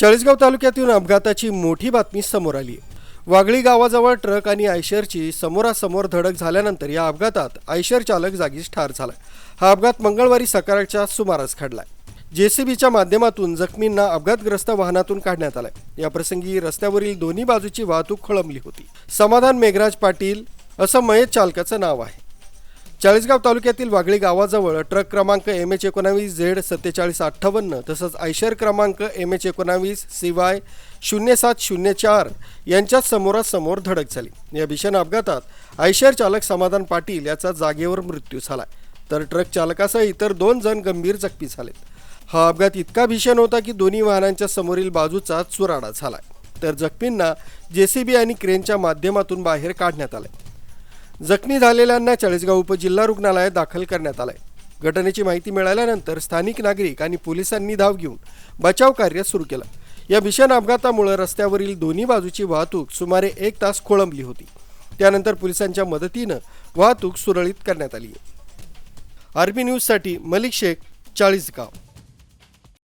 चाळीसगाव तालुक्यातून अपघाताची मोठी बातमी समोर आली. आहे वागळी गावाजवळ ट्रक आणि आयशरची समोरासमोर धडक झाल्यानंतर या अपघातात आयशर चालक जागीच ठार झाला. हा अपघात मंगळवारी सकाळच्या सुमारास घडलाय. जेसीबीच्या माध्यमातून जखमींना अपघातग्रस्त वाहनातून काढण्यात आलाय. याप्रसंगी रस्त्यावरील दोन्ही बाजूची वाहतूक खोळंबली होती. समाधान मेघराज पाटील असं मयत चालकाचं नाव आहे. चाळीसगाव तालुक्यातील वागळी गावाजवळ ट्रक क्रमांक एम एच एकोणावीस झेड सत्तेचाळीस अठ्ठावन्न तसंच आयशर क्रमांक एम एच एकोणावीस सीवाय शून्य सात शून्य चार यांच्या समोरासमोर धडक झाली. या भीषण अपघातात आयशर चालक समाधान पाटील याचा जागेवर मृत्यू झाला तर ट्रक चालकासह इतर दोन जण गंभीर जखमी झालेत. हा अपघात इतका भीषण होता की दोन्ही वाहनांच्या समोरील बाजूचा चुराडा झाला तर जखमींना जेसीबी आणि क्रेनच्या माध्यमातून बाहेर काढण्यात आलंय. जखमी झालेल्यांना चाळीसगाव उपजिल्हा रुग्णालयात दाखल करण्यात आलंय. घटनेची माहिती मिळाल्यानंतर स्थानिक नागरिक आणि पोलिसांनी धाव घेऊन बचाव कार्य सुरू केलं. या भीषण अपघातामुळे रस्त्यावरील दोन्ही बाजूची वाहतूक सुमारे एक तास खोळंबली होती. त्यानंतर पोलिसांच्या मदतीनं वाहतूक सुरळीत करण्यात आली आर्मी न्यूजसाठी मलिक शेख चाळीसगाव.